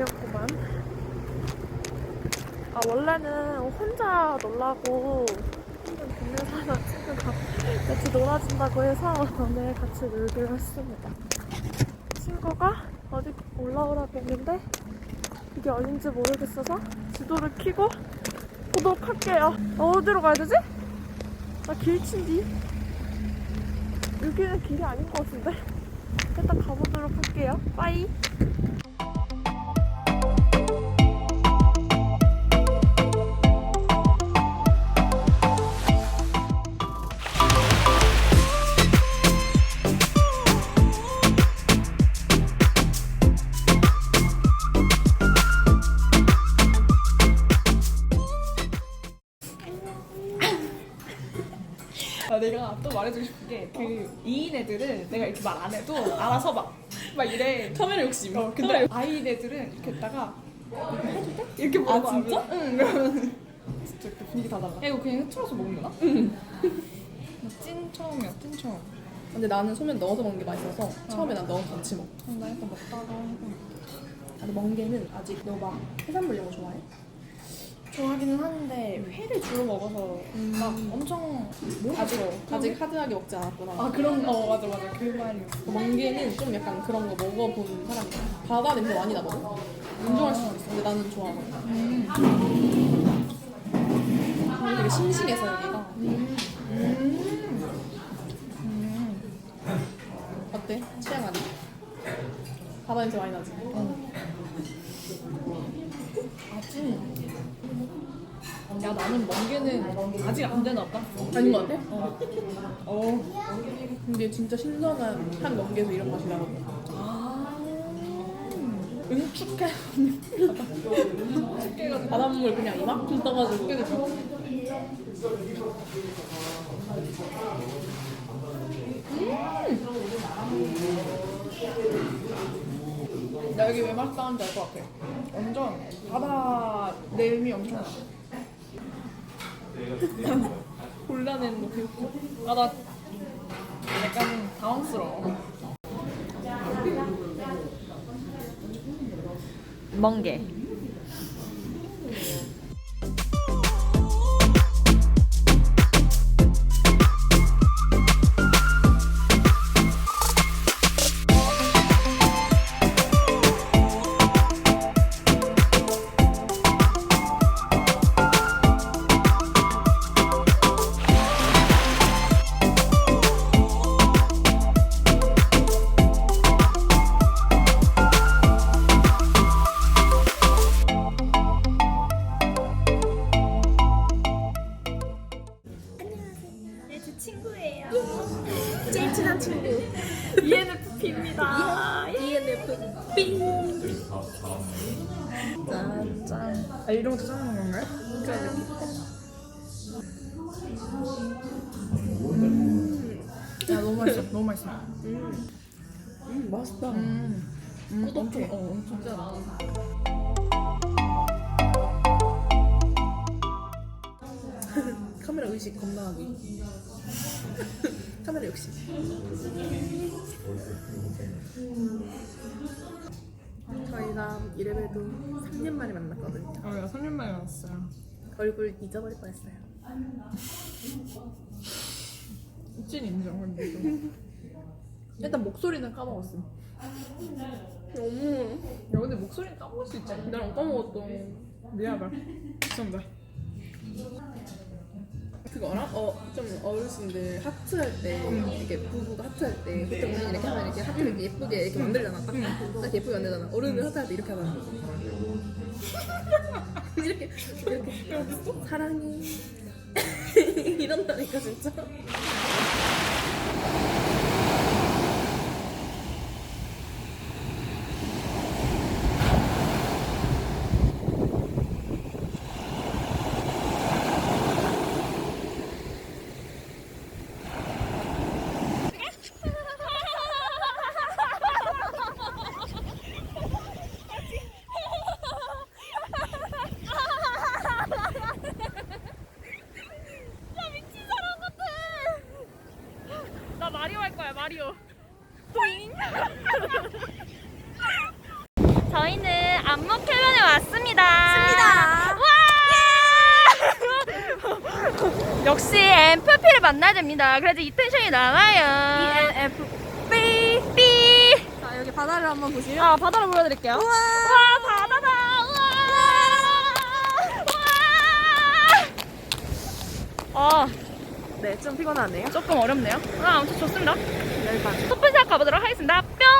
아, 되었구만. 아, 원래는 혼자 놀라고 한번 동네 사는 친구가 같이 놀아준다고 해서 오늘 같이 놀기로 했습니다. 친구가 어디 올라오라고 했는데 이게 어딘지 모르겠어서 지도를 켜고 보도록 할게요. 어디로 가야 되지? 나 길친디. 여기는 길이 아닌 것 같은데. 일단 가보도록 할게요. 빠이. 또 말해주고 싶은 게 그 2인 애들은 내가 이렇게 말 안 해도 알아서 막, 막 이래 카메라 욕심. 어, 근데 아이인 애들은 이렇게 했다가 이렇게 해도 돼? 이렇게 물어봐 아, 진짜? 응 그러면 진짜 이렇게 분위기 다 달라 야 이거 그냥 흐트러서 먹는 거나? 응찐 처음이야 찐 처음 근데 나는 소면 넣어서 먹는 게 맛있어서 처음에 난 넣어서 같이 먹어. 나 일단 먹다가 나도 멍게는 아직 너 막 해산물 이런 거 좋아해? 좋아하기는 하는데 회를 주로 먹어서 막 엄청 아직 어, 아직 하드하게 먹지 않았구나. 아 그런 어 맞아 맞아 그 말이 그 멍게는 좀 약간 그런 거 먹어본 사람이야. 바다 냄새 많이 나거든. 안 좋아할 수도 있어. 근데 나는 좋아하거든. 음. 되게 싱싱해서 여기가. 음. 어때? 취향하니? 바다 냄새 많이 나지? 야 나는 멍게는 아직 안 되나 보다 아닌 것 같아? 어. 근데 진짜 신선한 한 멍게에서 이런 맛이 나거든. 아 응축해 응축해가지고 바닷물 그냥 이만큼 떠가지고. 나 여기 왜 맛있다는지 알 것 같아 완전 바다 내음이 엄청 나 곤란한 거 배웠고. 아, 나 약간 당황스러워 멍게. 짠 짠. 아 이런 것도 짜는 건가요? 야 너무 맛있어 너무 맛있어 음, 맛있다. 음, 음 꾸덕해. 엄청, 어, 엄청 짜다 카메라 의식 겁나 하기. 카메라 욕심. 저희가 이래봬도 3년 만에 만났거든요. 어야 3년 만에 왔어요 얼굴 잊어버릴 뻔했어요. 찐 인정 근데 이거 일단 목소리는 까먹었어. 너무 야 근데 목소리는 까먹을 수 있잖아 나랑 까먹었어. 미안하다 죄송합니다 그거 알아? 어, 좀 어르신들 하트 할 때, 이렇게 부부가 하트 할 때, 보통 우리 이렇게 하면 이렇게 하트를 이렇게 예쁘게 이렇게 만들잖아. 딱, 딱 예쁘게 만들잖아. 어른들 하트 할 때 이렇게 하잖아. 이렇게, 이렇게. 사랑해. 이런다니까, 진짜. 나 마리오 할 거야 마리오. 저희는 안목 해변에 왔습니다. 와! 역시 MFP를 만나야 됩니다. 그래도 이 텐션이 나와요. ENFP. B. 자 여기 바다를 한번 보시면 아 바다를 보여드릴게요. 우와, 바다다. 우와. 아, 네, 좀 피곤하네요. 조금 어렵네요. 아, 아무튼 좋습니다. 첫 번째 가보도록 하겠습니다. 뿅, 뿅.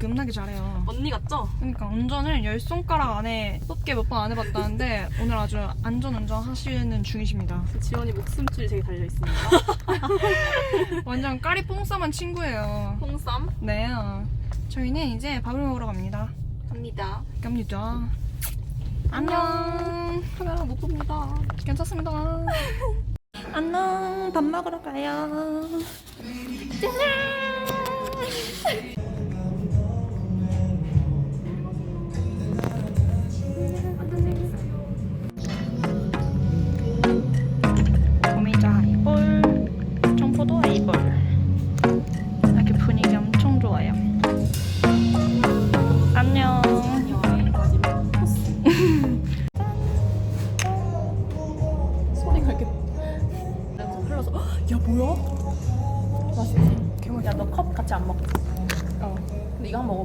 겁나게 잘해요. 언니 같죠? 그러니까 운전을 열 손가락 안에 높게 몇 번 안 해봤다는데 오늘 아주 안전 운전 하시는 중이십니다. 지원이 목숨줄이 되게 달려 있습니다. 완전 까리 뽕쌈한 친구예요. 홍쌈 네. 어. 저희는 이제 밥을 먹으러 갑니다. 갑니다. 갑니다. 안녕. 카메라 못 봅니다. 괜찮습니다. 안녕. 밥 먹으러 가요. 도미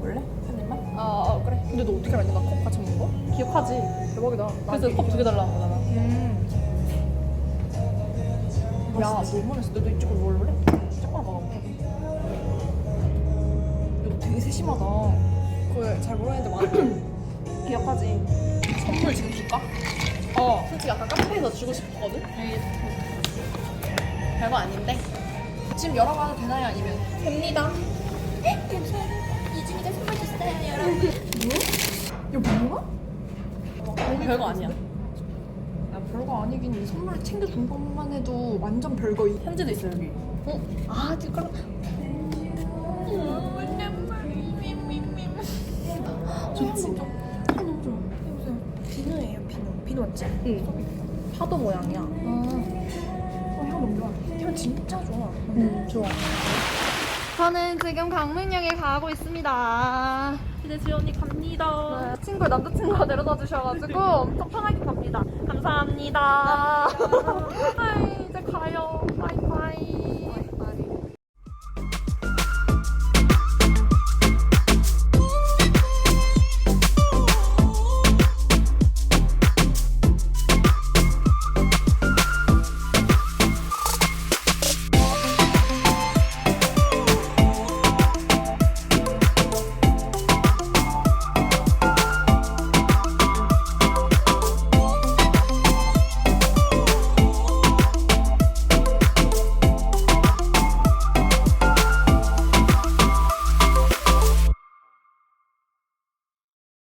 먹어볼래? 한 입만? 아, 아 그래. 근데 너 어떻게 알았냐? 나컵 같이 먹는 거? 기억하지? 대박이다. 그래서 컵 두 개 달라는 거잖아. 음. 야, 너무 맛있어. 너도 이쪽으로 먹을래? 조금만 먹어볼게. 이거 되게 세심하다. 그걸 잘 모르겠는데 많아. 기억하지? 선물 지금 줄까? 어. 솔직히 아까 카페에서 주고 싶었거든? 별거 아닌데? 지금 열어봐도 되나요? 아니면? 됩니다. 이준이가 선물 줬어요, 여러분. 이거 뭐야? 별거 아니야. 야, 별거 아니긴 선물 챙겨준 것만 해도 완전 별거. 편지도 있어, 여기. 어? 아, 뒷가락. 좋지? 아, 너무 좋아. 해보세요. 비누예요, 비누. 비누 맞지? 응. 파도 모양이야. 어, 향 너무 좋아. 향 진짜 좋아. 응, 좋아. 저는 지금 강릉역에 가고 있습니다. 이제 지원이 갑니다. 네, 친구 남자친구가 데려다 주셔가지고 엄청 편하게 갑니다. 감사합니다.